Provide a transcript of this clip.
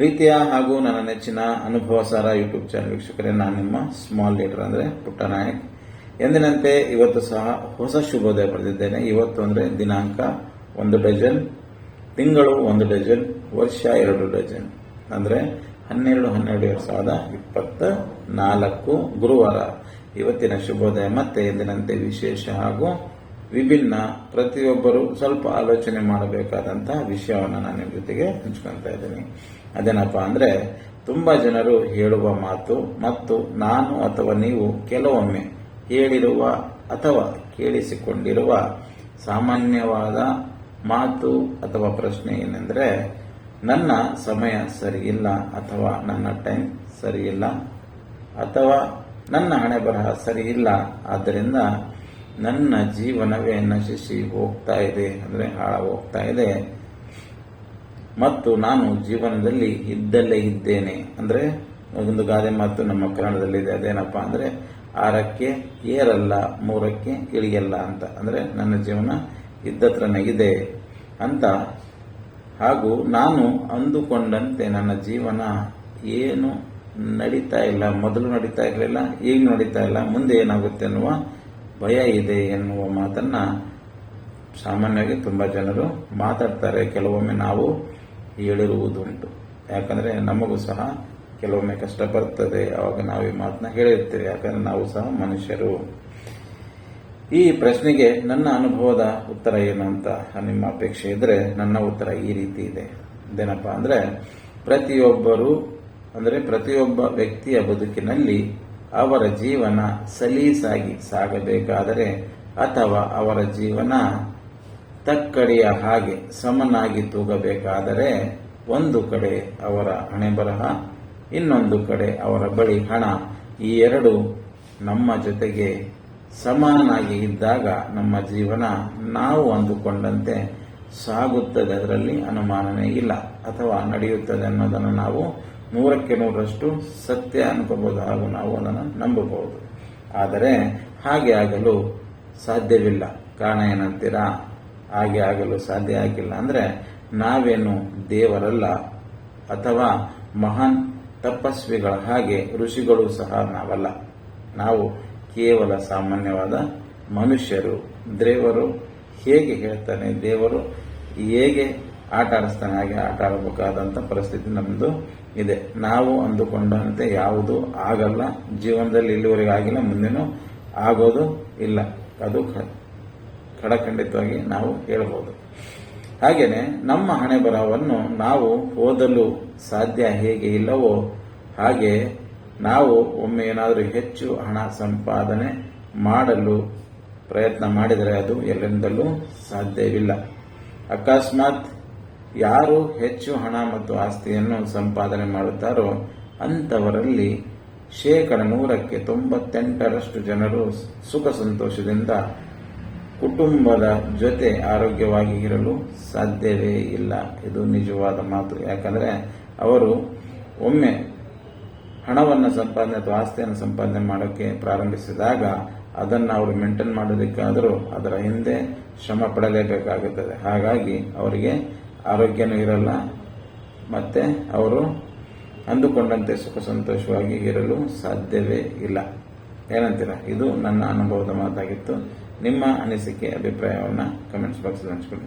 ಪ್ರೀತಿಯ ಹಾಗೂ ನನ್ನ ನೆಚ್ಚಿನ ಅನುಭವ ಸಾರ ಯೂಟ್ಯೂಬ್ ಚಾನಲ್ ವೀಕ್ಷಕರೇ, ನಾನು ನಿಮ್ಮ ಸ್ಮಾಲ್ ಲೀಡರ್ ಅಂದರೆ ಪುಟ್ಟ ನಾಯಕ್. ಎಂದಿನಂತೆ ಇವತ್ತು ಸಹ ಹೊಸ ಶುಭೋದಯ ಪಡೆದಿದ್ದೇನೆ. ಇವತ್ತು ಅಂದರೆ ದಿನಾಂಕ ಒಂದು ಡಜನ್, ತಿಂಗಳು ಒಂದು ಡಜನ್, ವರ್ಷ ಎರಡು ಡಜನ್. ಅಂದರೆ ಹನ್ನೆರಡು ಹನ್ನೆರಡು ಎರಡು ಸಾವಿರದ ಇಪ್ಪತ್ತ ನಾಲ್ಕು ಗುರುವಾರ. ಇವತ್ತಿನ ಶುಭೋದಯ ಮತ್ತೆ ಎಂದಿನಂತೆ ವಿಶೇಷ ಹಾಗೂ ವಿಭಿನ್ನ ಪ್ರತಿಯೊಬ್ಬರು ಸ್ವಲ್ಪ ಆಲೋಚನೆ ಮಾಡಬೇಕಾದಂತಹ ವಿಷಯವನ್ನು ನಾನು ನಿಮ್ಮ ಜೊತೆಗೆ ಹಂಚ್ಕೊಳ್ತಾ ಇದ್ದೀನಿ. ಅದೇನಪ್ಪ ಅಂದ್ರೆ, ತುಂಬಾ ಜನರು ಹೇಳುವ ಮಾತು ಮತ್ತು ನಾನು ಅಥವಾ ನೀವು ಕೆಲವೊಮ್ಮೆ ಹೇಳಿರುವ ಅಥವಾ ಕೇಳಿಸಿಕೊಂಡಿರುವ ಸಾಮಾನ್ಯವಾದ ಮಾತು ಅಥವಾ ಪ್ರಶ್ನೆ ಏನೆಂದರೆ, ನನ್ನ ಸಮಯ ಸರಿಯಿಲ್ಲ ಅಥವಾ ನನ್ನ ಟೈಮ್ ಸರಿಯಿಲ್ಲ ಅಥವಾ ನನ್ನ ಹಣೆ ಬರಹ ಸರಿಯಿಲ್ಲ. ಆದ್ದರಿಂದ ನನ್ನ ಜೀವನವೇ ನಶಿಸಿ ಹೋಗ್ತಾ ಇದೆ, ಅಂದರೆ ಹಾಳ ಹೋಗ್ತಾ ಇದೆ. ಮತ್ತು ನಾನು ಜೀವನದಲ್ಲಿ ಇದ್ದಲ್ಲೇ ಇದ್ದೇನೆ. ಅಂದರೆ, ಒಂದು ಗಾದೆ ಮಾತು ನಮ್ಮ ಕನ್ನಡದಲ್ಲಿದೆ, ಅದೇನಪ್ಪ ಅಂದರೆ, ಆರಕ್ಕೆ ಏರಲ್ಲ, ಮೂರಕ್ಕೆ ಇಳಿಯಲ್ಲ ಅಂತ. ಅಂದರೆ, ನನ್ನ ಜೀವನ ಇದ್ದತ್ರನೇ ಇದೆ ಅಂತ. ಹಾಗೂ ನಾನು ಅಂದುಕೊಂಡಂತೆ ನನ್ನ ಜೀವನ ಏನು ನಡೀತಾ ಇಲ್ಲ, ಮೊದಲು ನಡೀತಾ ಇರಲಿಲ್ಲ, ಈಗ ನಡೀತಾ ಇಲ್ಲ, ಮುಂದೆ ಏನಾಗುತ್ತೆ ಅನ್ನುವ ಭಯ ಇದೆ ಎನ್ನುವ ಮಾತನ್ನ ಸಾಮಾನ್ಯವಾಗಿ ತುಂಬಾ ಜನರು ಮಾತಾಡ್ತಾರೆ. ಕೆಲವೊಮ್ಮೆ ನಾವು ಹೇಳಿರುವುದುಂಟು. ಯಾಕಂದ್ರೆ ನಮಗೂ ಸಹ ಕೆಲವೊಮ್ಮೆ ಕಷ್ಟ ಬರ್ತದೆ. ಅವಾಗ ನಾವು ಈ ಮಾತನ್ನ ಹೇಳಿರ್ತೇವೆ ಯಾಕಂದ್ರೆ ನಾವು ಸಹ ಮನುಷ್ಯರು. ಈ ಪ್ರಶ್ನೆಗೆ ನನ್ನ ಅನುಭವದ ಉತ್ತರ ಏನು ಅಂತ ನಿಮ್ಮ ಅಪೇಕ್ಷೆ ಇದ್ರೆ ನನ್ನ ಉತ್ತರ ಈ ರೀತಿ ಇದೆ. ಇದೇನಪ್ಪ ಅಂದ್ರೆ ಪ್ರತಿಯೊಬ್ಬರು, ಅಂದರೆ ಪ್ರತಿಯೊಬ್ಬ ವ್ಯಕ್ತಿಯ ಬದುಕಿನಲ್ಲಿ ಅವರ ಜೀವನ ಸಲೀಸಾಗಿ ಸಾಗಬೇಕಾದರೆ ಅಥವಾ ಅವರ ಜೀವನ ತಕ್ಕಡಿಯ ಹಾಗೆ ಸಮನಾಗಿ ತೂಗಬೇಕಾದರೆ ಒಂದು ಕಡೆ ಅವರ ಹಣೆ ಬರಹ ಇನ್ನೊಂದು ಕಡೆ ಅವರ ಬಳಿ ಹಣ. ಈ ಎರಡು ನಮ್ಮ ಜೊತೆಗೆ ಸಮಾನಾಗಿ ಇದ್ದಾಗ ನಮ್ಮ ಜೀವನ ನಾವು ಅಂದುಕೊಂಡಂತೆ ಸಾಗುತ್ತದೆ. ಅದರಲ್ಲಿ ಅನುಮಾನನೇ ಇಲ್ಲ ಅಥವಾ ನಡೆಯುತ್ತದೆ ಅನ್ನೋದನ್ನು ನಾವು ನೂರಕ್ಕೆ ನೂರರಷ್ಟು ಸತ್ಯ ಅನ್ಕೋಬಹುದು ಹಾಗೂ ನಾವು ಅದನ್ನು ನಂಬಬಹುದು. ಆದರೆ ಹಾಗೆ ಆಗಲು ಸಾಧ್ಯವಿಲ್ಲ. ಕಾರಣ ಏನಂತೀರಾ? ಹಾಗೆ ಆಗಲು ಸಾಧ್ಯ ಆಗಿಲ್ಲ ಅಂದರೆ ನಾವೇನು ದೇವರಲ್ಲ ಅಥವಾ ಮಹಾನ್ ತಪಸ್ವಿಗಳ ಹಾಗೆ ಋಷಿಗಳು ಸಹ ನಾವಲ್ಲ. ನಾವು ಕೇವಲ ಸಾಮಾನ್ಯವಾದ ಮನುಷ್ಯರು, ದೇವರು ಹೇಗೆ ಹೇಳ್ತಾನೆ, ದೇವರು ಹೇಗೆ ಆಟ ಆಡಿಸ್ತಾನೆ ಹಾಗೆ ಆಟ ಆಡಬೇಕಾದಂಥ ಪರಿಸ್ಥಿತಿ ನಮ್ಮದು ಇದೆ. ನಾವು ಅಂದುಕೊಂಡಂತೆ ಯಾವುದು ಆಗಲ್ಲ. ಜೀವನದಲ್ಲಿ ಇಲ್ಲಿವರೆಗೆ ಆಗಿಲ್ಲ, ಮುಂದೆನೂ ಆಗೋದು ಇಲ್ಲ. ಅದು ಖಡಖಂಡಿತವಾಗಿ ನಾವು ಹೇಳಬಹುದು ಹಾಗೇನೆ ನಮ್ಮ ಹಣೆ ಬರಹವನ್ನು ನಾವು ಓದಲು ಸಾಧ್ಯ ಹೇಗೆ ಇಲ್ಲವೋ ಹಾಗೆ ನಾವು ಒಮ್ಮೆ ಏನಾದರೂ ಹೆಚ್ಚು ಹಣ ಸಂಪಾದನೆ ಮಾಡಲು ಪ್ರಯತ್ನ ಮಾಡಿದರೆ ಅದು ಎಲ್ಲರಿಂದಲೂ ಸಾಧ್ಯವಿಲ್ಲ. ಅಕಸ್ಮಾತ್ ಯಾರು ಹೆಚ್ಚು ಹಣ ಮತ್ತು ಆಸ್ತಿಯನ್ನು ಸಂಪಾದನೆ ಮಾಡುತ್ತಾರೋ ಅಂಥವರಲ್ಲಿ ಶೇಕಡ ನೂರಕ್ಕೆ ತೊಂಬತ್ತೆಂಟರಷ್ಟು ಜನರು ಸುಖ ಸಂತೋಷದಿಂದ ಕುಟುಂಬದ ಜೊತೆ ಆರೋಗ್ಯವಾಗಿ ಇರಲು ಸಾಧ್ಯವೇ ಇಲ್ಲ. ಇದು ನಿಜವಾದ ಮಾತು. ಯಾಕಂದರೆ ಅವರು ಒಮ್ಮೆ ಹಣವನ್ನು ಸಂಪಾದನೆ ಅಥವಾ ಆಸ್ತಿಯನ್ನು ಸಂಪಾದನೆ ಮಾಡೋಕ್ಕೆ ಪ್ರಾರಂಭಿಸಿದಾಗ ಅದನ್ನು ಅವರು ಮೇಂಟೈನ್ ಮಾಡೋದಕ್ಕಾದರೂ ಅದರ ಹಿಂದೆ ಶ್ರಮ ಪಡಲೇಬೇಕಾಗುತ್ತದೆ. ಹಾಗಾಗಿ ಅವರಿಗೆ ಆರೋಗ್ಯನೂ ಇರಲ್ಲ, ಮತ್ತೆ ಅವರು ಅಂದುಕೊಂಡಂತೆ ಸುಖ ಸಂತೋಷವಾಗಿ ಇರಲು ಸಾಧ್ಯವೇ ಇಲ್ಲ. ಏನಂತೀರ? ಇದು ನನ್ನ ಅನುಭವದ ಮಾತಾಗಿತ್ತು. ನಿಮ್ಮ ಅನಿಸಿಕೆ, ಅಭಿಪ್ರಾಯವನ್ನು ಕಮೆಂಟ್ಸ್ ಬಾಕ್ಸ್ ಹಂಚ್ಕೊಂಡು